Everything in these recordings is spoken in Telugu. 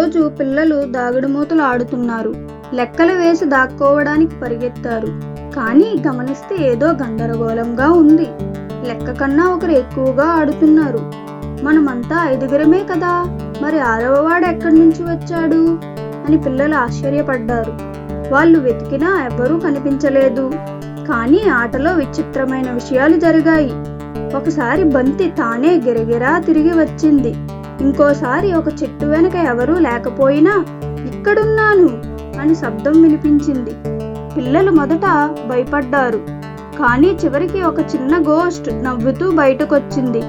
రోజు పిల్లలు దాగుడుమూతలు ఆడుతున్నారు. లెక్కలు వేసి దాక్కోవడానికి పరిగెత్తారు. కానీ గమనిస్తే ఏదో గందరగోళంగా ఉంది. లెక్క కన్నా ఒకరు ఎక్కువగా ఆడుతున్నారు. మనమంతా ఐదుగురమే కదా. మరి ఆరవవాడు ఎక్కడి నుంచి వచ్చాడు? అని పిల్లలు ఆశ్చర్యపడ్డారు. వాళ్ళు వెతికినా ఎవ్వరూ కనిపించలేదు. కానీ ఆటలో విచిత్రమైన విషయాలు జరిగాయి. ఒకసారి బంతి తానే గిరగిరా తిరిగి వచ్చింది. ఇంకోసారి ఒక చెట్టు వెనక ఎవరూ లేకపోయినా ఇక్కడున్నాను అని శబ్దం వినిపించింది. పిల్లలు మొదట భయపడ్డారు. కానీ చివరికి ఒక చిన్న గోస్ట్ నవ్వుతూ బయటకొచ్చింది.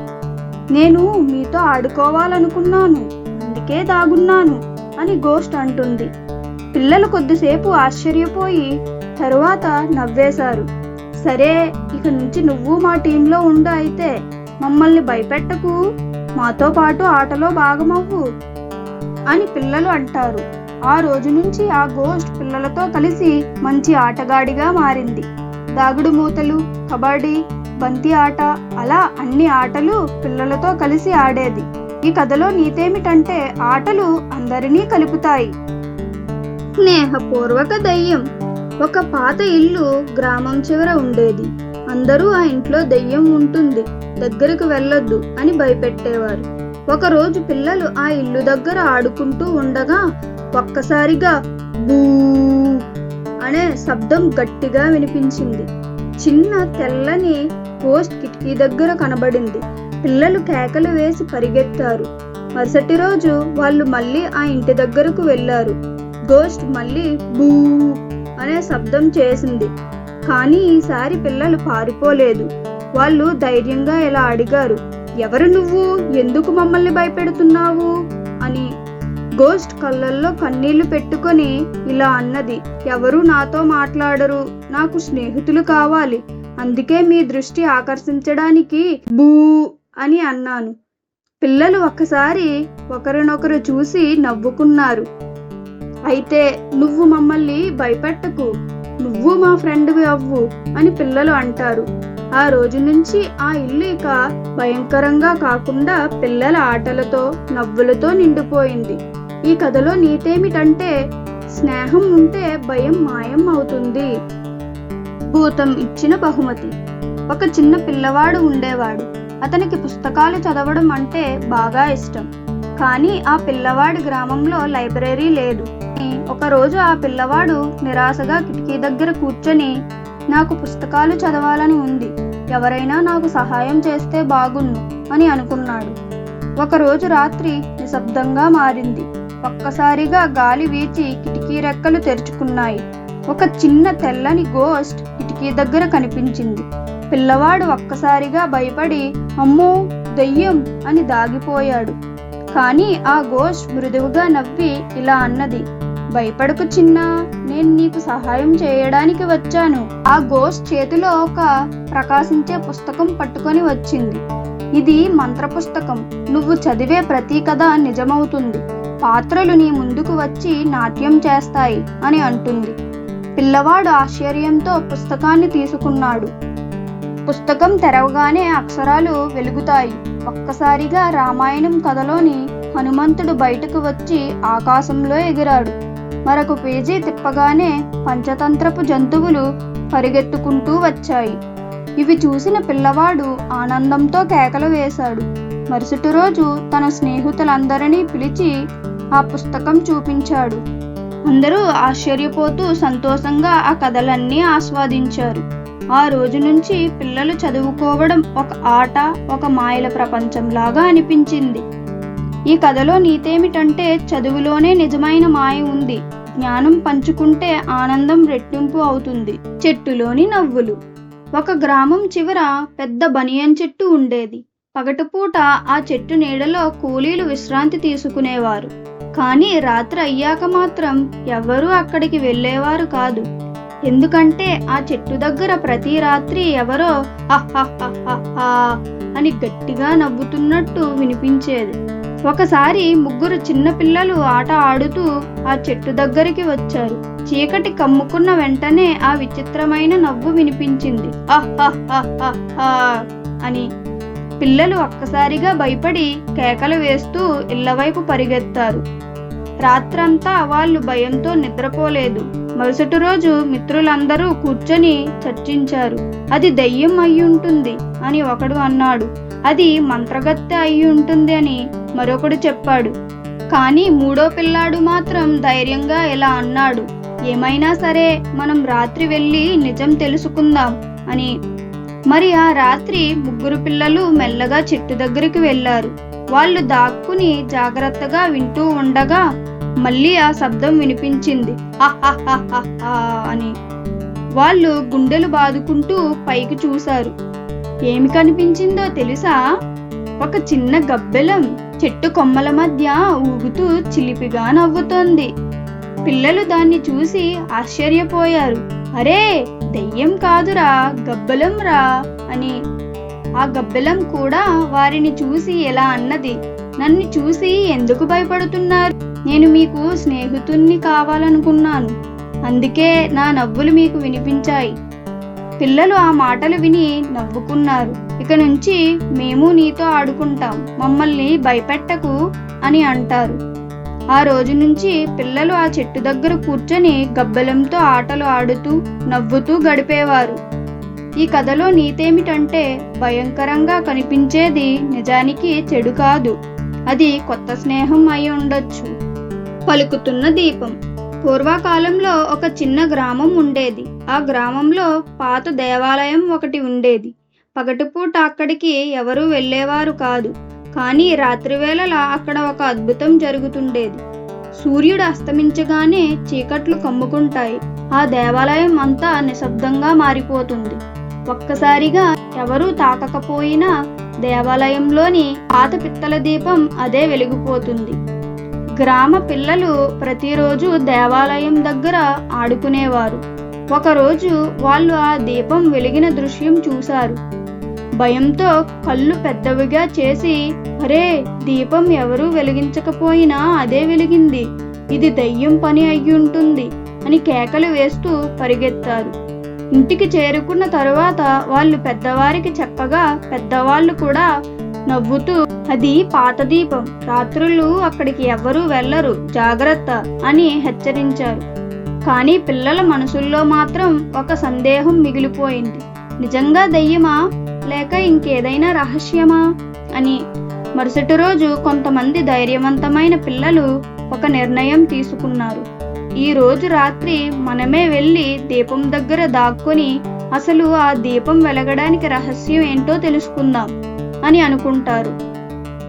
నేను మీతో ఆడుకోవాలనుకున్నాను. అందుకే దాగున్నాను అని గోస్ట్ అంటుంది. పిల్లలు కొద్దిసేపు ఆశ్చర్యపోయి తరువాత నవ్వేశారు. సరే ఇక నుంచి నువ్వు మా టీంలో ఉండు అయితే. మమ్మల్ని భయపెట్టకు. మాతో పాటు ఆటలో భాగమవ్వు అని పిల్లలు అంటారు. ఆ రోజు నుంచి ఆ గోస్ట్ పిల్లలతో కలిసి మంచి ఆటగాడిగా మారింది. దాగుడు మూతలు కబడ్డీ బంతి ఆట అలా అన్ని ఆటలు పిల్లలతో కలిసి ఆడేది. ఈ కథలో నీతేమిటంటే ఆటలు అందరినీ కలుపుతాయి. స్నేహపూర్వక దయ్యం. ఒక పాత ఇల్లు గ్రామం చివర ఉండేది. అందరూ ఆ ఇంట్లో దెయ్యం ఉంటుంది. దగ్గరకు వెళ్ళొద్దు అని భయపెట్టేవారు. ఒకరోజు పిల్లలు ఆ ఇల్లు దగ్గర ఆడుకుంటూ ఉండగా ఒక్కసారిగా బూ అనే శబ్దం గట్టిగా వినిపించింది. చిన్న తెల్లని పోస్ట్ కిటికీ దగ్గర కనబడింది. పిల్లలు కేకలు వేసి పరిగెత్తారు. మరుసటి రోజు వాళ్ళు మళ్ళీ ఆ ఇంటి దగ్గరకు వెళ్ళారు. గోస్ట్ మళ్ళీ బూ అనే శబ్దం చేసింది. కానీ ఈసారి పిల్లలు పారిపోలేదు. వాళ్ళు ధైర్యంగా ఇలా అడిగారు. ఎవరు నువ్వు? ఎందుకు మమ్మల్ని భయపెడుతున్నావు? అని గోస్ట్ కళ్ళల్లో కన్నీళ్ళు పెట్టుకొని ఇలా అన్నది. ఎవరు నాతో మాట్లాడరు. నాకు స్నేహితులు కావాలి. అందుకే మీ దృష్టి ఆకర్షించడానికి బూ అని అన్నాను. పిల్లలు ఒక్కసారి ఒకరినొకరు చూసి నవ్వుకున్నారు. అయితే నువ్వు మమ్మల్ని భయపెట్టకు. నువ్వు మా ఫ్రెండ్వి అవ్వు అని పిల్లలు అంటారు. ఆ రోజు నుంచి ఆ ఇల్లు ఇక భయంకరంగా కాకుండా పిల్లల ఆటలతో నవ్వులతో నిండిపోయింది. ఈ కథలో నీతేమిటంటే స్నేహం ఉంటే భయం మాయం అవుతుంది. భూతం ఇచ్చిన బహుమతి. ఒక చిన్న పిల్లవాడు ఉండేవాడు. అతనికి పుస్తకాలు చదవడం అంటే బాగా ఇష్టం. కానీ ఆ పిల్లవాడి గ్రామంలో లైబ్రరీ లేదు. ఒకరోజు ఆ పిల్లవాడు నిరాశగా కిటికీ దగ్గర కూర్చొని నాకు పుస్తకాలు చదవాలని ఉంది. ఎవరైనా నాకు సహాయం చేస్తే బాగున్ను అని అనుకున్నాడు. ఒకరోజు రాత్రి నిశ్శబ్దంగా మారింది. ఒక్కసారిగా గాలి వీచి కిటికీ రెక్కలు తెరుచుకున్నాయి. ఒక చిన్న తెల్లని గోస్ట్ కిటికీ దగ్గర కనిపించింది. పిల్లవాడు ఒక్కసారిగా భయపడి అమ్మో దెయ్యం అని దాగిపోయాడు. కానీ ఆ గోస్ట్ మృదువుగా నవ్వి ఇలా అన్నది భయపడకు చిన్నా నేను నీకు సహాయం చేయడానికి వచ్చాను. ఆ గోస్ట్ చేతిలో ఒక ప్రకాశించే పుస్తకం పట్టుకొని వచ్చింది. ఇది మంత్ర పుస్తకం నువ్వు చదివే ప్రతి కథ నిజమవుతుంది. పాత్రలు నీ ముందుకు వచ్చి నాట్యం చేస్తాయి అని అంటుంది. పిల్లవాడు ఆశ్చర్యంతో పుస్తకాన్ని తీసుకున్నాడు. పుస్తకం తెరవగానే అక్షరాలు వెలుగుతాయి. ఒక్కసారిగా రామాయణం కథలోని హనుమంతుడు బయటకు వచ్చి ఆకాశంలో ఎగిరాడు. మరొక పేజీ తిప్పగానే పంచతంత్రపు జంతువులు పరిగెత్తుకుంటూ వచ్చాయి. ఇవి చూసిన పిల్లవాడు ఆనందంతో కేకలు వేశాడు. మరుసటి రోజు తన స్నేహితులందరినీ పిలిచి ఆ పుస్తకం చూపించాడు. అందరూ ఆశ్చర్యపోతూ సంతోషంగా ఆ కథలన్నీ ఆస్వాదించారు. ఆ రోజు నుంచి పిల్లలు చదువుకోవడం ఒక ఆట ఒక మాయల ప్రపంచంలాగా అనిపించింది. ఈ కథలో నీతేమిటంటే చదువులోనే నిజమైన మాయ ఉంది. జ్ఞానం పంచుకుంటే ఆనందం రెట్టింపు అవుతుంది. చెట్టులోని నవ్వులు. ఒక గ్రామం చివర పెద్ద బనియన్ చెట్టు ఉండేది. పగటిపూట ఆ చెట్టు నీడలో కూలీలు విశ్రాంతి తీసుకునేవారు. కానీ రాత్రి అయ్యాక మాత్రం ఎవ్వరూ అక్కడికి వెళ్ళేవారు కాదు. ఎందుకంటే ఆ చెట్టు దగ్గర ప్రతి రాత్రి ఎవరో "హహహహహా" అని గట్టిగా నవ్వుతున్నట్టు వినిపించేది. ఒకసారి ముగ్గురు చిన్నపిల్లలు ఆట ఆడుతూ ఆ చెట్టు దగ్గరికి వచ్చారు. చీకటి కమ్ముకున్న వెంటనే ఆ విచిత్రమైన నవ్వు వినిపించింది. అని. పిల్లలు ఒక్కసారిగా భయపడి కేకలు వేస్తూ ఇళ్ళవైపు పరిగెత్తారు. రాత్రంతా వాళ్ళు భయంతో నిద్రపోలేదు. మరుసటి రోజు మిత్రులందరూ కూర్చొని చర్చించారు. అది దయ్యం అయి ఉంటుంది అని ఒకడు అన్నాడు. అది మంత్రగత్తె అయి ఉంటుంది అని మరొకడు చెప్పాడు. కానీ మూడో పిల్లాడు మాత్రం ధైర్యంగా ఇలా అన్నాడు. ఏమైనా సరే మనం రాత్రి వెళ్ళి నిజం తెలుసుకుందాం అని. మరి ఆ రాత్రి ముగ్గురు పిల్లలు మెల్లగా చెట్టు దగ్గరికి వెళ్ళారు. వాళ్ళు దాక్కుని జాగ్రత్తగా వింటూ ఉండగా మళ్ళీ ఆ శబ్దం వినిపించింది. అని. వాళ్ళు గుండెలు బాదుకుంటూ పైకి చూశారు. ఏమి కనిపించిందో తెలుసా? ఒక చిన్న గబ్బెలం చెట్టు కొమ్మల మధ్య ఊగుతూ చిలిపిగా నవ్వుతోంది. పిల్లలు దాన్ని చూసి ఆశ్చర్యపోయారు. అరే దెయ్యం కాదురా గబ్బెలం రా అని. ఆ గబ్బెలం కూడా వారిని చూసి ఎలా అన్నది? నన్ను చూసి ఎందుకు భయపడుతున్నారు? నేను మీకు స్నేహితుణ్ణి కావాలనుకున్నాను. అందుకే నా నవ్వులు మీకు వినిపించాయి. పిల్లలు ఆ మాటలు విని నవ్వుకున్నారు. ఇక నుంచి మేము నీతో ఆడుకుంటాం మమ్మల్ని భయపెట్టకు అని అంటారు. ఆ రోజు నుంచి పిల్లలు ఆ చెట్టు దగ్గర కూర్చొని గబ్బెలంతో ఆటలు ఆడుతూ నవ్వుతూ గడిపేవారు. ఈ కథలో నీతేమిటంటే భయంకరంగా కనిపించేది నిజానికి చెడు కాదు. అది కొత్త స్నేహం అయి ఉండొచ్చు. పలుకుతున్న దీపం. పూర్వకాలంలో ఒక చిన్న గ్రామం ఉండేది. ఆ గ్రామంలో పాత దేవాలయం ఒకటి ఉండేది. పగటిపూట అక్కడికి ఎవరూ వెళ్ళేవారు కాదు. కానీ రాత్రివేళల అక్కడ ఒక అద్భుతం జరుగుతుండేది. సూర్యుడు అస్తమించగానే చీకట్లు కమ్ముకుంటాయి. ఆ దేవాలయం అంతా నిశ్శబ్దంగా మారిపోతుంది. ఒక్కసారిగా ఎవరూ తాకకపోయినా దేవాలయంలోని పాత పిత్తల దీపం అదే వెలిగిపోతుంది. గ్రామ పిల్లలు ప్రతిరోజు దేవాలయం దగ్గర ఆడుకునేవారు. ఒకరోజు వాళ్ళు ఆ దీపం వెలిగిన దృశ్యం చూశారు. భయంతో కళ్ళు పెద్దవిగా చేసి అరే దీపం ఎవరూ వెలిగించకపోయినా అదే వెలిగింది. ఇది దయ్యం పని అయి ఉంటుంది అని కేకలు వేస్తూ పరిగెత్తారు. ఇంటికి చేరుకున్న తరువాత వాళ్ళు పెద్దవారికి చెప్పగా పెద్దవాళ్ళు కూడా నవ్వుతూ అది పాత దీపం. రాత్రులు అక్కడికి ఎవ్వరూ వెళ్ళరు. జాగ్రత్త అని హెచ్చరించారు. కానీ పిల్లల మనసుల్లో మాత్రం ఒక సందేహం మిగిలిపోయింది. నిజంగా దయ్యమా? లేక ఇంకేదైనా రహస్యమా? అని మరుసటి రోజు కొంతమంది ధైర్యవంతమైన పిల్లలు ఒక నిర్ణయం తీసుకున్నారు. ఈ రోజు రాత్రి మనమే వెళ్ళి దీపం దగ్గర దాక్కొని అసలు ఆ దీపం వెలగడానికి రహస్యం ఏంటో తెలుసుకుందాం అని అనుకుంటారు.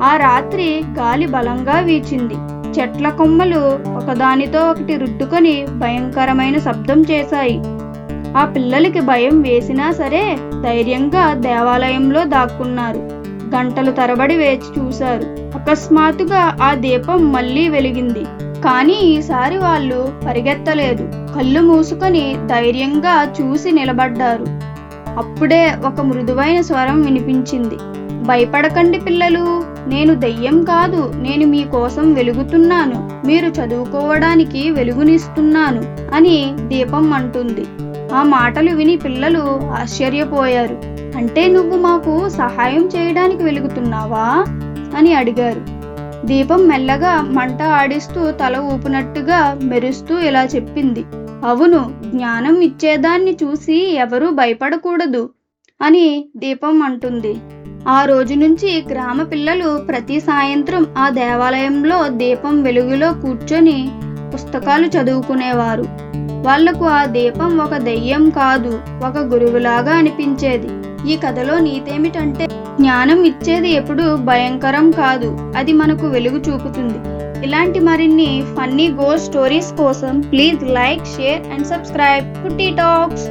ఆ రాత్రి గాలి బలంగా వీచింది. చెట్ల కొమ్మలు ఒకదానితో ఒకటి రుద్దుకొని భయంకరమైన శబ్దం చేశాయి. ఆ పిల్లలకి భయం వేసినా సరే ధైర్యంగా దేవాలయంలో దాక్కున్నారు. గంటలు తరబడి వేచి చూశారు. అకస్మాత్తుగా ఆ దీపం మళ్ళీ వెలిగింది. కానీ ఈసారి వాళ్ళు పరిగెత్తలేదు. కళ్ళు మూసుకొని ధైర్యంగా చూసి నిలబడ్డారు. అప్పుడే ఒక మృదువైన స్వరం వినిపించింది. భయపడకండి పిల్లలు నేను దెయ్యం కాదు నేను మీకోసం వెలుగుతున్నాను మీరు చదువుకోవడానికి వెలుగునిస్తున్నాను అని దీపం అంటుంది. ఆ మాటలు విని పిల్లలు ఆశ్చర్యపోయారు. అంటే నువ్వు మాకు సహాయం చేయడానికి వెలుగుతున్నావా? అని అడిగారు. దీపం మెల్లగా మంట ఆడిస్తూ తల ఊపినట్టుగా మెరుస్తూ ఇలా చెప్పింది. అవును జ్ఞానం ఇచ్చేదాన్ని చూసి ఎవరూ భయపడకూడదు అని దీపం అంటుంది. ఆ రోజు నుంచి గ్రామ పిల్లలు ప్రతి సాయంత్రం ఆ దేవాలయంలో దీపం వెలుగులో కూర్చొని పుస్తకాలు చదువుకునేవారు. వాళ్ళకు ఆ దీపం ఒక దెయ్యం కాదు ఒక గురువులాగా అనిపించేది. ఈ కథలో నీతేమిటంటే జ్ఞానం ఇచ్చేది ఎప్పుడు భయంకరం కాదు అది మనకు వెలుగు చూపుతుంది. ఇలాంటి మరిన్ని ఫన్నీ గో స్టోరీస్ కోసం please like share and subscribe. Tea talks!